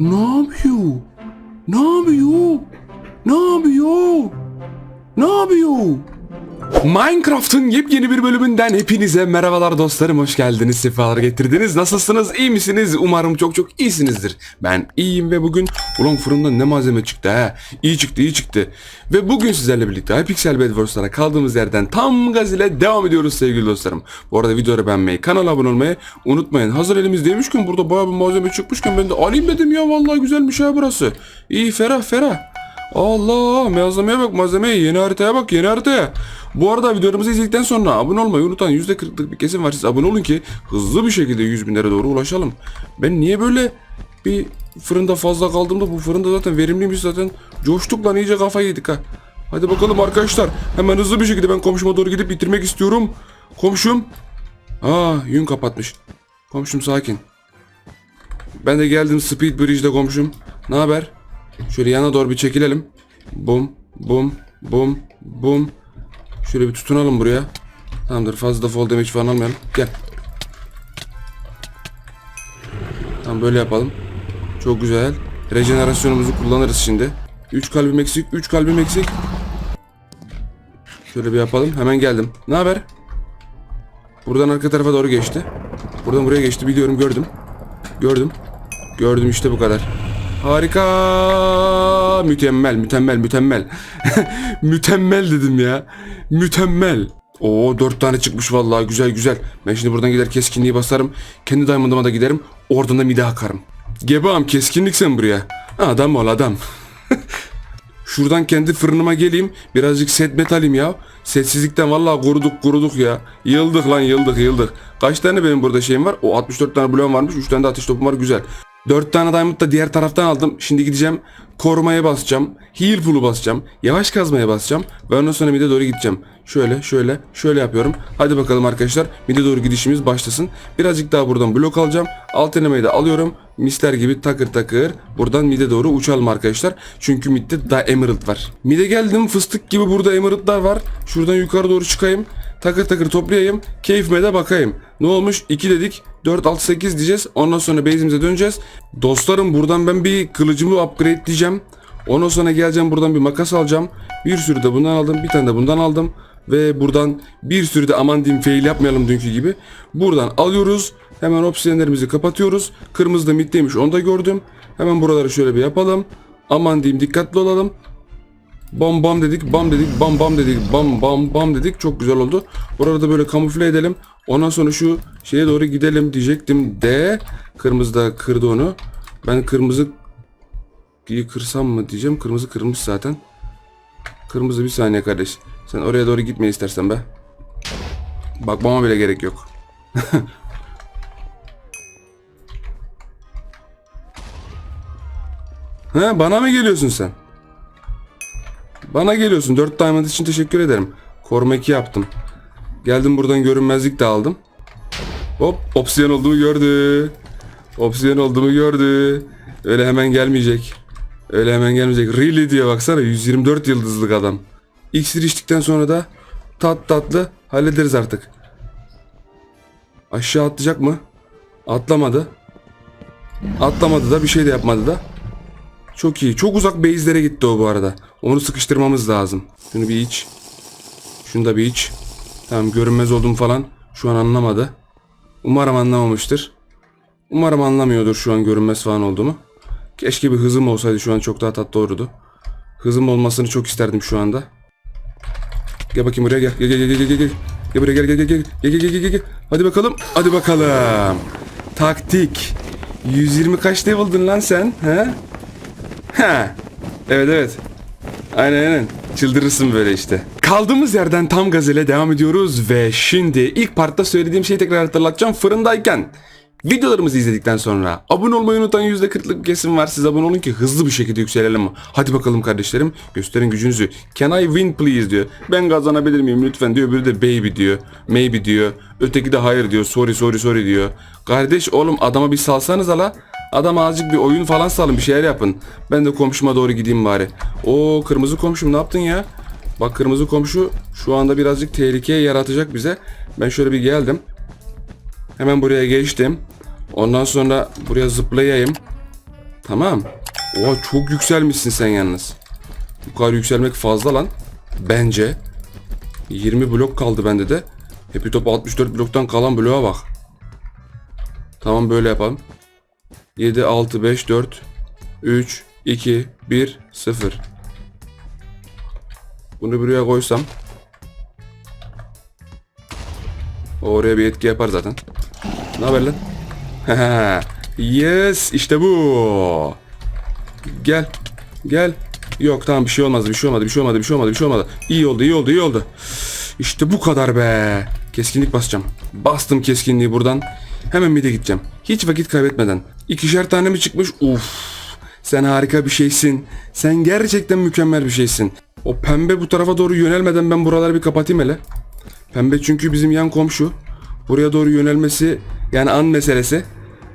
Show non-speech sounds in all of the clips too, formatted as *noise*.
Ne yapıyor? Ne yapıyor? Ne yapıyor? Ne yapıyor? Minecraft'ın yepyeni bir bölümünden hepinize merhabalar dostlarım hoş geldiniz sefalar getirdiniz. Nasılsınız? İyi misiniz? Umarım çok çok iyisinizdir. Ben iyiyim ve bugün ulan fırından ne malzeme çıktı ha iyi çıktı iyi çıktı. Ve bugün sizlerle birlikte Hypixel Bedwars'lara kaldığımız yerden tam gaz ile devam ediyoruz sevgili dostlarım. Bu arada videoyu beğenmeyi kanala abone olmayı unutmayın. Hazır elimizdeymişken burada bayağı bir malzeme çıkmışken ben de alayım dedim ya. Vallahi güzelmiş ha burası. İyi ferah ferah. Allah malzemeye bak malzemeye yeni haritaya bak yeni haritaya. Bu arada videolarımızı izledikten sonra abone olmayı unutan %40'lık bir kesim var. Siz abone olun ki hızlı bir şekilde 100 binlere doğru ulaşalım. Ben niye böyle bir fırında fazla kaldığımda bu fırında zaten verimliymiş zaten. Coştuk lan iyice kafa yedik ha. Hadi bakalım arkadaşlar. Hemen hızlı bir şekilde ben komşuma doğru gidip bitirmek istiyorum. Komşum. Aa yün kapatmış. Komşum sakin. Ben de geldim Speed Bridge'de komşum. Ne haber? Şöyle yana doğru bir çekilelim. Bum, bum, bum, bum. Şöyle bir tutunalım buraya. Tamamdır fazla fall damage falan almayalım. Gel. Tamam böyle yapalım. Çok güzel. Rejenerasyonumuzu kullanırız şimdi. 3 kalbim eksik, 3 kalbim eksik. Şöyle bir yapalım. Hemen geldim. Ne haber? Buradan arka tarafa doğru geçti. Buradan buraya geçti. Biliyorum gördüm. Gördüm. Gördüm işte bu kadar. Harika. Mükemmel, mükemmel, mükemmel. *laughs* mükemmel dedim ya. Mükemmel. Oo dört tane çıkmış vallahi güzel güzel. Ben şimdi buradan gider keskinliği basarım. Kendi diamond'ıma da giderim. Oradan da mide akarım. Gebam keskinlik sen buraya. Adam ol adam. *laughs* Şuradan kendi fırınıma geleyim. Birazcık set metalim ya. Setsizlikten vallahi kuruduk kuruduk ya. Yıldık lan yıldık yıldık. Kaç tane benim burada şeyim var? O 64 tane bloğum varmış. 3 tane de ateş topum var güzel. 4 tane diamond da diğer taraftan aldım. Şimdi gideceğim korumaya basacağım. Heal pool'u basacağım. Yavaş kazmaya basacağım. Ve ondan sonra mide doğru gideceğim. Şöyle şöyle şöyle yapıyorum. Hadi bakalım arkadaşlar. Mide doğru gidişimiz başlasın. Birazcık daha buradan blok alacağım. Alt elemeyi de alıyorum. Misler gibi takır takır. Buradan mide doğru uçalım arkadaşlar. Çünkü midde daha emerald var. Mide geldim fıstık gibi burada emeraldlar var. Şuradan yukarı doğru çıkayım. Takır takır toplayayım. Keyfime de bakayım. Ne olmuş? 2 dedik. 4, 6, 8 diyeceğiz. Ondan sonra base'imize döneceğiz. Dostlarım buradan ben bir kılıcımı upgrade diyeceğim. Ondan sonra geleceğim buradan bir makas alacağım. Bir sürü de bundan aldım. Bir tane de bundan aldım. Ve buradan bir sürü de aman diyeyim fail yapmayalım dünkü gibi. Buradan alıyoruz. Hemen obsidianlerimizi kapatıyoruz. Kırmızı da middeymiş onu da gördüm. Hemen buraları şöyle bir yapalım. Aman diyeyim dikkatli olalım. Bam bam dedik, bam dedik, bam bam dedik, bam bam bam dedik. Çok güzel oldu. Burada da böyle kamufle edelim. Ondan sonra şu şeye doğru gidelim diyecektim de kırmızı da kırdı onu. Ben kırmızı kırsam mı diyeceğim. Kırmızı kırmış zaten. Kırmızı bir saniye kardeş. Sen oraya doğru gitme istersen be. Bakmama bile gerek yok. *laughs* He bana mı geliyorsun sen? Bana geliyorsun. 4 diamond için teşekkür ederim. Koruma 2 yaptım. Geldim buradan görünmezlik de aldım. Hop opsiyon olduğumu gördü. Opsiyon olduğumu gördü. Öyle hemen gelmeyecek. Öyle hemen gelmeyecek. Really diye baksana 124 yıldızlık adam. İksir içtikten sonra da tat tatlı hallederiz artık. Aşağı atlayacak mı? Atlamadı. Atlamadı da bir şey de yapmadı da. Çok iyi. Çok uzak base'lere gitti o bu arada. Onu sıkıştırmamız lazım. Şunu bir iç. Şunu da bir iç. Tamam görünmez oldum falan. Şu an anlamadı. Umarım anlamamıştır. Umarım anlamıyordur şu an görünmez falan olduğumu. Keşke bir hızım olsaydı şu an çok daha tatlı olurdu. Hızım olmasını çok isterdim şu anda. Gel bakayım buraya gel. Gel gel gel gel gel gel. Buraya gel gel gel gel. Gel gel gel gel gel. Hadi bakalım. Hadi bakalım. Taktik. 120 kaç level'dın lan sen? He? Evet evet. Aynen aynen. Çıldırırsın böyle işte. Kaldığımız yerden tam gaz ile devam ediyoruz ve şimdi ilk partta söylediğim şeyi tekrar hatırlatacağım. Fırındayken videolarımızı izledikten sonra abone olmayı unutan %40'lık bir kesim var. Siz abone olun ki hızlı bir şekilde yükselelim. Hadi bakalım kardeşlerim gösterin gücünüzü. Can I win please diyor. Ben kazanabilir miyim lütfen diyor. Biri de baby diyor. Maybe diyor. Öteki de hayır diyor. Sorry sorry sorry diyor. Kardeş oğlum adama bir salsanız ala. Adam azıcık bir oyun falan salın bir şeyler yapın. Ben de komşuma doğru gideyim bari. O kırmızı komşum ne yaptın ya? Bak kırmızı komşu şu anda birazcık tehlikeye yaratacak bize. Ben şöyle bir geldim. Hemen buraya geçtim. Ondan sonra buraya zıplayayım. Tamam. Oha çok yükselmişsin sen yalnız. Bu kadar yükselmek fazla lan. Bence. 20 blok kaldı bende de. Happy Top 64 bloktan kalan bloğa bak. Tamam böyle yapalım. 7, 6, 5, 4, 3, 2, 1, 0. Bunu buraya koysam. Oraya bir etki yapar zaten. Ne haber lan? *laughs* yes işte bu. Gel. Gel. Yok tamam bir şey olmadı bir şey olmadı bir şey olmadı bir şey olmadı bir şey olmadı. İyi oldu iyi oldu iyi oldu. İşte bu kadar be. Keskinlik basacağım. Bastım keskinliği buradan. Hemen bir de gideceğim. Hiç vakit kaybetmeden. İkişer tane mi çıkmış? Uf. Sen harika bir şeysin. Sen gerçekten mükemmel bir şeysin. O pembe bu tarafa doğru yönelmeden ben buraları bir kapatayım hele. Pembe çünkü bizim yan komşu. Buraya doğru yönelmesi yani an meselesi.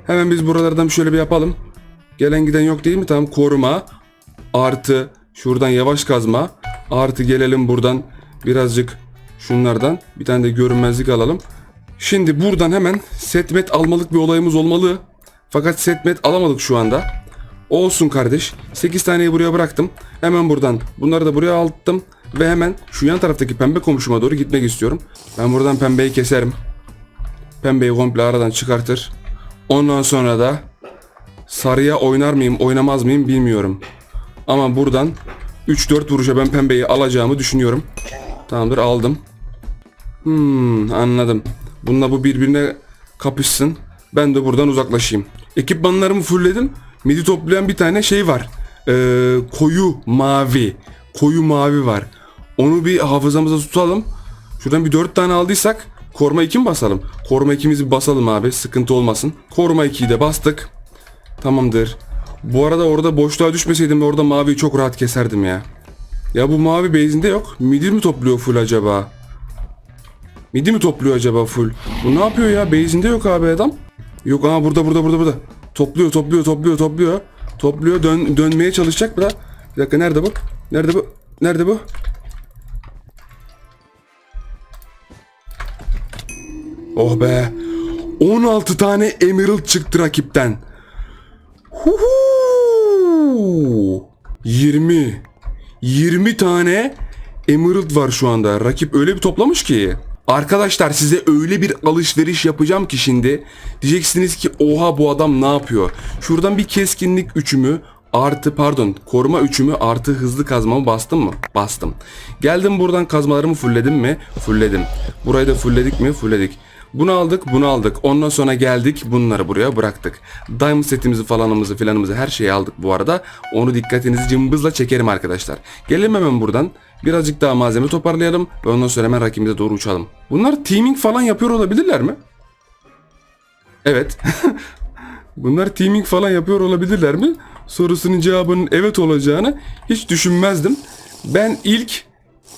Hemen biz buralardan şöyle bir yapalım. Gelen giden yok değil mi? Tamam koruma. Artı şuradan yavaş kazma. Artı gelelim buradan birazcık şunlardan. Bir tane de görünmezlik alalım. Şimdi buradan hemen setmet almalık bir olayımız olmalı. Fakat setmet alamadık şu anda. Olsun kardeş. 8 taneyi buraya bıraktım. Hemen buradan bunları da buraya attım. Ve hemen şu yan taraftaki pembe komşuma doğru gitmek istiyorum. Ben buradan pembeyi keserim. Pembeyi komple aradan çıkartır. Ondan sonra da sarıya oynar mıyım oynamaz mıyım bilmiyorum. Ama buradan 3-4 vuruşa ben pembeyi alacağımı düşünüyorum. Tamamdır aldım. Hmm anladım. Bununla bu birbirine kapışsın. Ben de buradan uzaklaşayım. Ekipmanlarımı fullledim. Midi toplayan bir tane şey var. Ee, koyu mavi. Koyu mavi var. Onu bir hafızamıza tutalım. Şuradan bir 4 tane aldıysak koruma 2 mi basalım? Koruma 2'mizi bir basalım abi. Sıkıntı olmasın. Koruma 2'yi de bastık. Tamamdır. Bu arada orada boşluğa düşmeseydim orada maviyi çok rahat keserdim ya. Ya bu mavi base'inde yok. Midi mi topluyor full acaba? Midi mi topluyor acaba full? Bu ne yapıyor ya? Base'inde yok abi adam. Yok aa burada burada burada burada. Topluyor topluyor topluyor topluyor. Topluyor dön, dönmeye çalışacak da. Bir dakika nerede bu? Nerede bu? Nerede bu? Oh be. 16 tane Emerald çıktı rakipten. Huhu. 20. 20 tane Emerald var şu anda. Rakip öyle bir toplamış ki. Arkadaşlar size öyle bir alışveriş yapacağım ki şimdi. Diyeceksiniz ki oha bu adam ne yapıyor? Şuradan bir keskinlik üçümü artı pardon koruma üçümü artı hızlı kazmamı bastım mı? Bastım. Geldim buradan kazmalarımı fullledim mi? Fullledim. Burayı da fullledik mi? Fullledik. Bunu aldık, bunu aldık. Ondan sonra geldik, bunları buraya bıraktık. Diamond setimizi falanımızı filanımızı her şeyi aldık bu arada. Onu dikkatinizi cımbızla çekerim arkadaşlar. Gelelim hemen buradan. Birazcık daha malzeme toparlayalım ve ondan sonra hemen rakibimize doğru uçalım. Bunlar teaming falan yapıyor olabilirler mi? Evet. *laughs* Bunlar teaming falan yapıyor olabilirler mi? Sorusunun cevabının evet olacağını hiç düşünmezdim. Ben ilk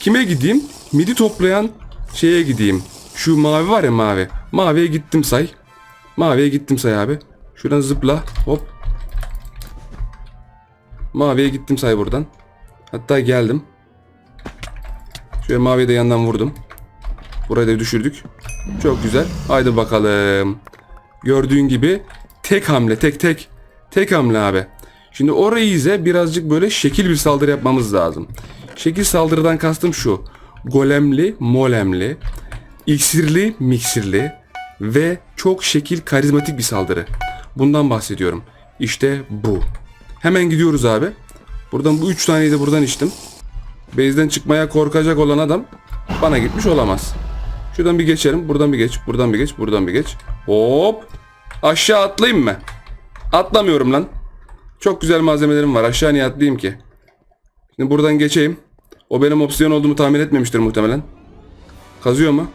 kime gideyim? Midi toplayan şeye gideyim. Şu mavi var ya mavi. Maviye gittim say. Maviye gittim say abi. Şuradan zıpla. Hop. Maviye gittim say buradan. Hatta geldim. Şöyle maviye de yandan vurdum. Burayı da düşürdük. Çok güzel. Haydi bakalım. Gördüğün gibi tek hamle tek tek. Tek hamle abi. Şimdi orayı ise birazcık böyle şekil bir saldırı yapmamız lazım. Şekil saldırıdan kastım şu. Golemli, molemli, iksirli, miksirli ve çok şekil karizmatik bir saldırı. Bundan bahsediyorum. İşte bu. Hemen gidiyoruz abi. Buradan bu üç taneyi de buradan içtim. Base'den çıkmaya korkacak olan adam bana gitmiş olamaz. Şuradan bir geçelim. Buradan bir geç. Buradan bir geç. Buradan bir geç. Hop. Aşağı atlayayım mı? Atlamıyorum lan. Çok güzel malzemelerim var. Aşağı niye atlayayım ki? Şimdi buradan geçeyim. O benim opsiyon olduğumu tahmin etmemiştir muhtemelen. Kazıyor mu?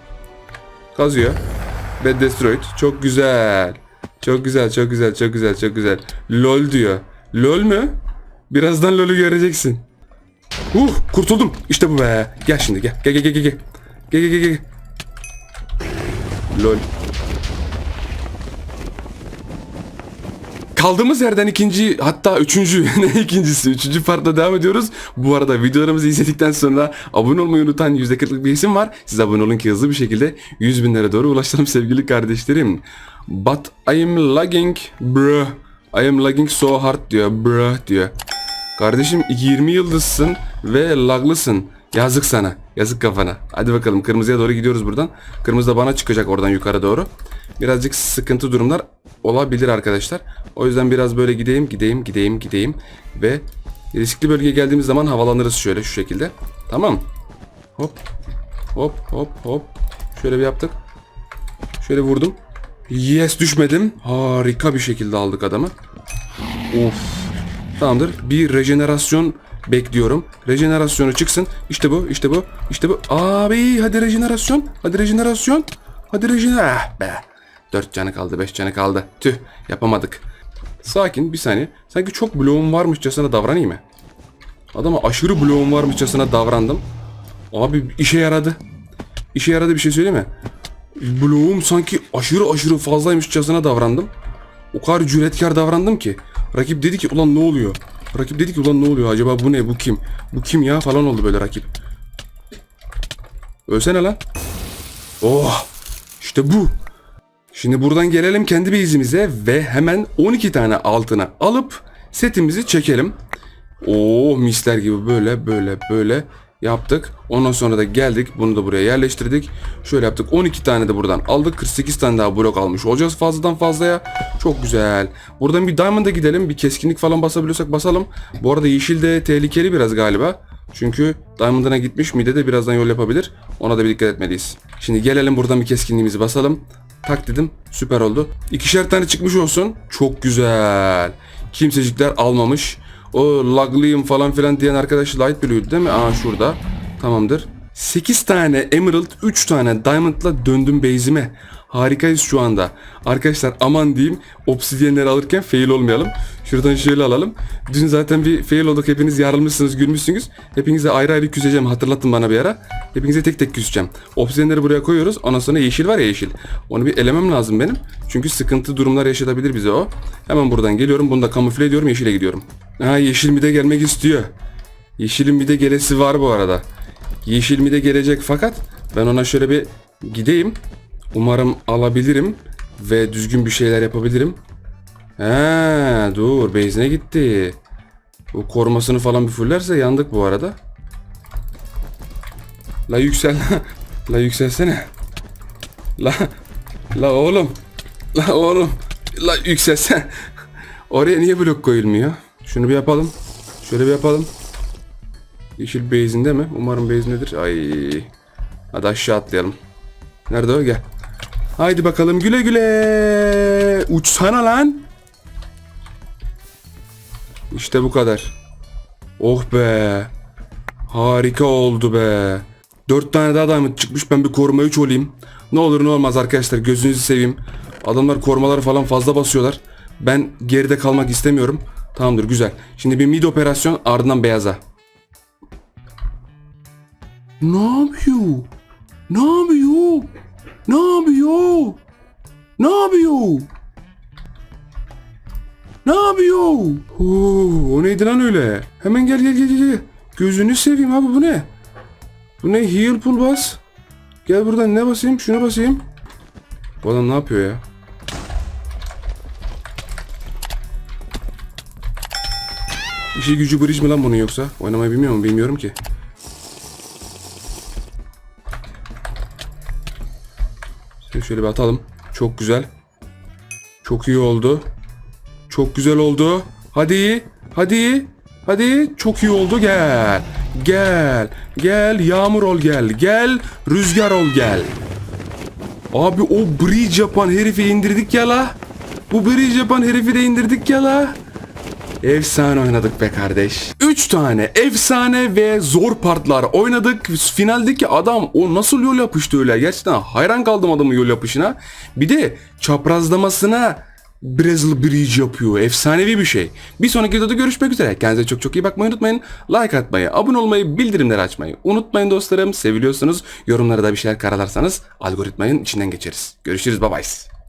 Kazıyor. Ve destroyed. Çok güzel. Çok güzel, çok güzel, çok güzel, çok güzel. LOL diyor. LOL mü? Birazdan LOL'ü göreceksin. Uh, kurtuldum. İşte bu be. Gel şimdi gel. Gel gel gel gel. Gel gel gel gel. LOL. Kaldığımız yerden ikinci hatta üçüncü *laughs* ne ikincisi üçüncü partta devam ediyoruz. Bu arada videolarımızı izledikten sonra abone olmayı unutan %40'lık bir isim var. Siz abone olun ki hızlı bir şekilde 100 binlere doğru ulaşalım sevgili kardeşlerim. But I'm lagging bro. I am lagging so hard diyor. Bruh diyor. Kardeşim 20 yıldızsın ve laglısın. Yazık sana. Yazık kafana. Hadi bakalım kırmızıya doğru gidiyoruz buradan. Kırmızı da bana çıkacak oradan yukarı doğru. Birazcık sıkıntı durumlar olabilir arkadaşlar. O yüzden biraz böyle gideyim, gideyim, gideyim, gideyim. Ve riskli bölgeye geldiğimiz zaman havalanırız şöyle şu şekilde. Tamam. Hop. Hop hop hop. Şöyle bir yaptık. Şöyle vurdum. Yes düşmedim. Harika bir şekilde aldık adamı. Of. Tamamdır. Bir rejenerasyon bekliyorum. Rejenerasyonu çıksın. İşte bu, işte bu, işte bu. Abi hadi rejenerasyon. Hadi rejenerasyon. Hadi rejener. Ah be. 4 canı kaldı, 5 canı kaldı. Tüh, yapamadık. Sakin, bir saniye. Sanki çok bloğum varmışçasına davranayım mı? Adama aşırı bloğum varmışçasına davrandım. Abi işe yaradı. İşe yaradı bir şey söyleyeyim mi? Bloğum sanki aşırı aşırı fazlaymışçasına davrandım. O kadar cüretkar davrandım ki. Rakip dedi ki ulan ne oluyor? Rakip dedi ki ulan ne oluyor acaba bu ne bu kim? Bu kim ya falan oldu böyle rakip. Ölsene lan. Oh işte bu. Şimdi buradan gelelim kendi base'imize ve hemen 12 tane altına alıp setimizi çekelim. Oo misler gibi böyle böyle böyle yaptık. Ondan sonra da geldik. Bunu da buraya yerleştirdik. Şöyle yaptık. 12 tane de buradan aldık. 48 tane daha blok almış olacağız fazladan fazlaya. Çok güzel. Buradan bir diamond'a gidelim. Bir keskinlik falan basabiliyorsak basalım. Bu arada yeşil de tehlikeli biraz galiba. Çünkü diamond'ına gitmiş. Mide de birazdan yol yapabilir. Ona da bir dikkat etmeliyiz. Şimdi gelelim buradan bir keskinliğimizi basalım. Tak dedim. Süper oldu. İkişer tane çıkmış olsun. Çok güzel. Kimsecikler almamış. O laglıyım falan filan diyen arkadaş light biliyordu değil mi? Aa şurada. Tamamdır. 8 tane emerald, 3 tane diamond'la döndüm base'ime. Harikayız şu anda. Arkadaşlar aman diyeyim obsidyenleri alırken fail olmayalım. Şuradan şöyle alalım. Dün zaten bir fail olduk hepiniz yarılmışsınız gülmüşsünüz. Hepinize ayrı ayrı küseceğim hatırlatın bana bir ara. Hepinize tek tek küseceğim. Obsidyenleri buraya koyuyoruz. Ondan sonra yeşil var ya yeşil. Onu bir elemem lazım benim. Çünkü sıkıntı durumlar yaşatabilir bize o. Hemen buradan geliyorum. Bunu da kamufle ediyorum yeşile gidiyorum. Ha yeşil mi de gelmek istiyor. Yeşilin bir de gelesi var bu arada. Yeşil mi de gelecek fakat ben ona şöyle bir gideyim. Umarım alabilirim ve düzgün bir şeyler yapabilirim. He dur base'ine gitti. Bu korumasını falan bir fullerse yandık bu arada. La yüksel. La yükselsene. La la oğlum. La oğlum. La yükselsene. Oraya niye blok koyulmuyor? Şunu bir yapalım. Şöyle bir yapalım. Yeşil base'inde mi? Umarım base'indedir. Ay. Hadi aşağı atlayalım. Nerede o? Gel. Haydi bakalım güle güle. Uçsana lan. İşte bu kadar. Oh be. Harika oldu be. Dört tane daha diamond çıkmış. Ben bir koruma 3 olayım. Ne olur ne olmaz arkadaşlar. Gözünüzü seveyim. Adamlar korumaları falan fazla basıyorlar. Ben geride kalmak istemiyorum. Tamamdır güzel. Şimdi bir mid operasyon ardından beyaza. Ne yapıyor? Ne yapıyor? Ne yapıyor? Ne yapıyor? Ne yapıyor? Oo, o neydi lan öyle? Hemen gel gel gel gel. Gözünü seveyim abi bu ne? Bu ne? Heal pull bas. Gel buradan ne basayım? Şuna basayım. Bu adam ne yapıyor ya? İşi gücü bridge mi lan bunun yoksa? Oynamayı bilmiyor mu? Bilmiyorum ki. Şöyle, şöyle bir atalım. Çok güzel. Çok iyi oldu. Çok güzel oldu. Hadi. Hadi. Hadi. Çok iyi oldu. Gel. Gel. Gel. Yağmur ol gel. Gel. Rüzgar ol gel. Abi o bridge yapan herifi indirdik ya la. Bu bridge yapan herifi de indirdik ya la. Efsane oynadık be kardeş. 3 tane efsane ve zor partlar oynadık. Finaldeki adam o nasıl yol yapıştı öyle. Gerçekten hayran kaldım adamın yol yapışına. Bir de çaprazlamasına Brazil Bridge yapıyor. Efsanevi bir şey. Bir sonraki videoda görüşmek üzere. Kendinize çok çok iyi bakmayı unutmayın. Like atmayı, abone olmayı, bildirimleri açmayı unutmayın dostlarım. Seviliyorsunuz. Yorumlara da bir şeyler karalarsanız algoritmanın içinden geçeriz. Görüşürüz. Bye bye.